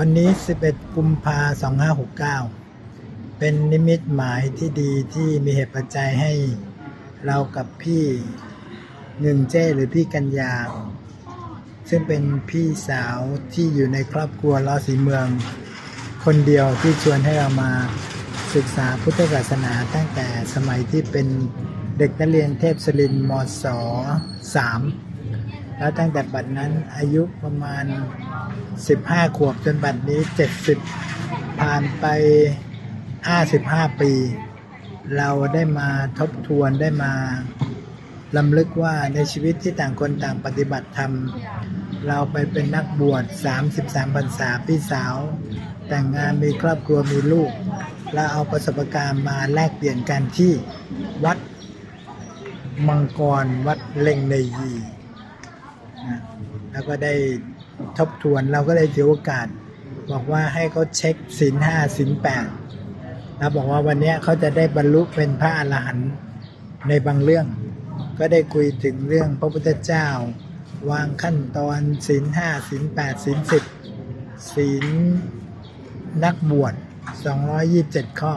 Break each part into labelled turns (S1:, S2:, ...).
S1: วันนี้ 11 กุมภา2569 เป็นนิมิตหมายที่ดีที่มีเหตุปัจจัยให้เรากับพี่หนึ่งเจ้หรือพี่กัญญา ซึ่งเป็นพี่สาวที่อยู่ในครอบครัวล้อสีเมือง คนเดียวที่ชวนให้เรามาศึกษาพุทธศาสนาตั้งแต่สมัยที่เป็นเด็กนักเรียนเทพศรินมศสาม แล้วตั้งแต่บัดนั้นอายุประมาณ 15 ขวบจนบัดนี้ 70 ผ่านไป 55 ปี เราได้มาทบทวนได้มาลำลึกว่าในชีวิตที่ต่างคนต่างปฏิบัติธรรม เราไปเป็นนักบวช 33พรรษาพี่สาว แต่งงานมีครอบครัวมีลูกแล้วเอาประสบการณ์มาแลกเปลี่ยนกันที่วัดมังกรวัดเล่งในยี แล้วก็ได้ทบทวนเราก็เลยถือโอกาส บอกว่าให้เขาเช็คศีลห้าศีลแปดแล้วบอกว่าวันนี้เขาจะได้บรรลุเป็นพระอรหันต์ในบางเรื่อง ก็ได้คุยถึงเรื่องพระพุทธเจ้า วางขั้นตอนศีลห้าศีลแปดศีลสิบศีลนักบวช227 ข้อ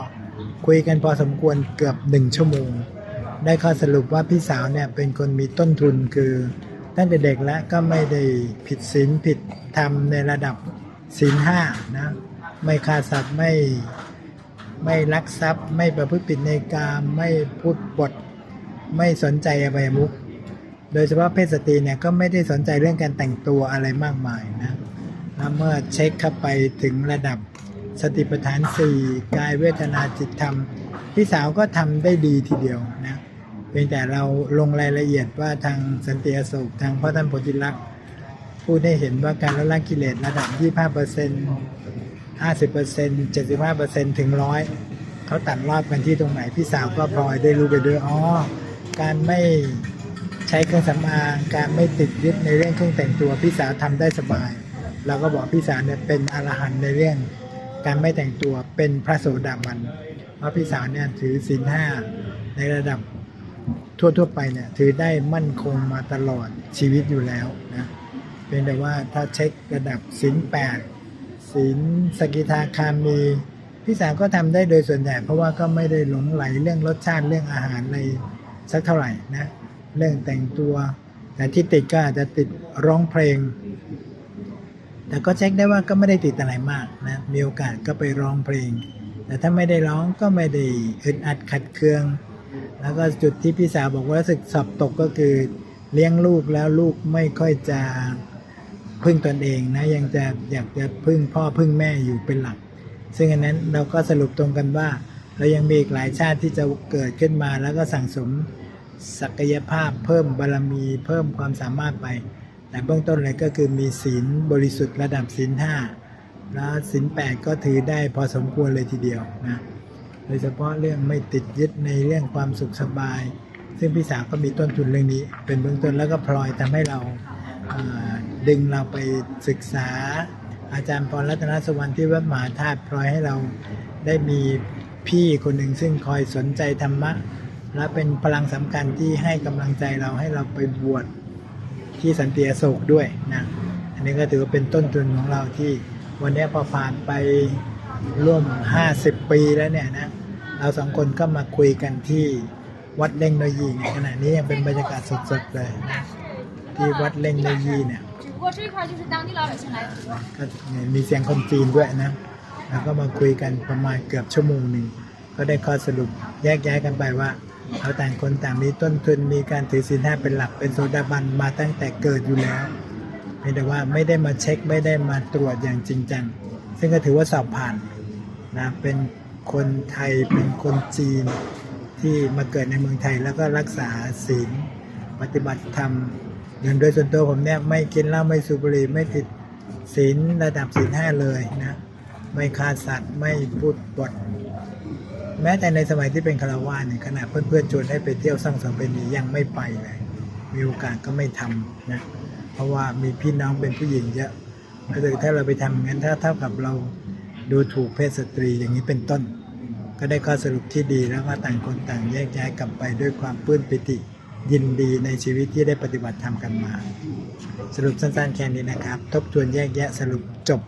S1: คุยกันพอสมควรเกือบหนึ่งชั่วโมง ได้ข้อสรุปว่าพี่สาวเนี่ยเป็นคนมีต้นทุนคือ ตั้งแต่เด็กแล้วก็ไม่ได้ผิดศีลผิดธรรมในระดับศีลห้านะไม่ฆ่าสัตว์ไม่ไม่ลักทรัพย์ ไม่ประพฤติผิดในกามไม่พูดบทไม่สนใจอบายมุขโดยเฉพาะเพศสตรีเนี่ยก็ไม่ได้สนใจเรื่องการแต่งตัวอะไรมากมายนะแล้วเมื่อเช็คเข้าไปถึงระดับสติปัฏฐานสี่กายเวทนาจิตธรรม พี่สาวก็ทำได้ดีทีเดียวนะ เพียงแต่เราลงรายละเอียดว่าทางสันติอโศกทางพ่อท่านโพธิลักษณ์พูดให้เห็นว่าการลดละกิเลสระดับ 25% 50% 75%ถึงร้อยเขาตัดรอบกันที่ตรงไหน พี่สาวก็พลอยได้รู้ไปด้วยอ๋อการไม่ใช้เครื่องสำอางการไม่ติดยึดในเรื่องเครื่องแต่งตัวพี่สาวทำได้สบายเราก็บอกพี่สาวเนี่ยเป็นอรหันต์ในเรื่อง การไม่แต่งตัวเป็นพระโสดาบันเพราะพี่สาวเนี่ยถือศีลห้าในระดับ ทั่ว ๆ ไปเนี่ยถือได้มั่นคงมาตลอดชีวิตอยู่แล้วนะเพียงแต่ว่าถ้าเช็คระดับศีลแปดศีลสกิทาคามีพี่สาวก็ทำได้โดยส่วนใหญ่เพราะว่าก็ไม่ได้หลงไหลเรื่องรสชาติเรื่องอาหารในสักเท่าไหร่นะเรื่องแต่งตัว แต่ที่ติดก็อาจจะติดร้องเพลง แต่ก็เช็คได้ว่าก็ไม่ได้ติดอะไรมากนะมีโอกาสก็ไปร้องเพลง แต่ถ้าไม่ได้ร้องก็ไม่ได้อึดอัดขัดเคือง แล้วก็จุดที่พี่สาวบอกว่ารู้สึกสอบตกก็คือเลี้ยงลูกแล้วลูกไม่ค่อยจะพึ่งตนเองนะยังจะอยากจะพึ่งพ่อพึ่งแม่อยู่เป็นหลัก ซึ่งอันนั้นเราก็สรุปตรงกันว่า เรายังมีอีกหลายชาติที่จะเกิดขึ้นมา แล้วก็สั่งสมศักยภาพเพิ่มบารมี เพิ่มความสามารถไป แต่เบื้องต้นเลยก็คือมีศีลบริสุทธิ์ระดับศีลห้าแล้วศีลแปดก็ถือได้พอสมควรเลยทีเดียวนะ ดยเฉพาะเรื่องไม่ติดยึดในเรื่องความสุขสบาย ซึ่งพี่สาวก็มีต้นทุนเรื่องนี้ เป็นเบื้องต้นแล้วก็พลอยทำให้เราดึงเราไปศึกษา อาจารย์พรรัตนสวรรค์ที่วัดมหาธาตุพลอยให้เราได้มีพี่คนหนึ่งซึ่งคอยสนใจธรรมะ และเป็นพลังสำคัญที่ให้กำลังใจเราให้เราไปบวชที่สันติอโศกด้วยนะอันนี้ก็ถือว่าเป็นต้นทุนของเราที่วันนี้พอผ่านไปร่วม 50 ปีแล้วเนี่ยนะ เราสองคนก็มาคุยกันที่วัดเล่งโนยีในขณะนี้ยังเป็นบรรยากาศสดๆเลยที่วัดเล่งโนยีเนี่ยก็มีเสียงคนจีนด้วยนะแล้วก็มาคุยกันประมาณเกือบชั่วโมงหนึ่งก็ได้ข้อสรุปแยกย้ายกันไปว่าเราต่างคนต่างมีต้นทุนมีการถือศีลห้าเป็นหลักเป็นโซดาบันมาตั้งแต่เกิดอยู่แล้วเพียงแต่ว่าไม่ได้มาเช็คไม่ได้มาตรวจอย่างจริงจังซึ่งก็ถือว่าสอบผ่านนะเป็น คนไทยเป็นคนจีนที่มาเกิดในเมืองไทยแล้วก็รักษาศีลปฏิบัติธรรมอย่างโดยส่วนตัวผมเนี่ยไม่กินเหล้าไม่สูบบุหรี่ไม่ติดศีลระดับศีลห้าเลยนะไม่ฆ่าสัตว์ไม่พูดบทแม้แต่ในสมัยที่เป็นคารวาสเนี่ยขณะเพื่อนๆชวนให้ไปเที่ยวสร้างสมเป็นยังไม่ไปเลยมีโอกาสก็ไม่ทำนะเพราะว่ามีพี่น้องเป็นผู้หญิงเยอะก็คือถ้าเราไปทำอย่างั้นถ้าเท่ากับเราดูถูกเพศสตรีอย่างนี้เป็นต้น ก็ได้ข้อสรุปที่ดีแล้วก็ต่างคนต่างแยกย้ายกลับไปด้วยความปลื้มปิติยินดีในชีวิตที่ได้ปฏิบัติธรรมกันมา สรุปสั้นๆแค่นี้นะครับ ทบทวนแยกแยะสรุปจบ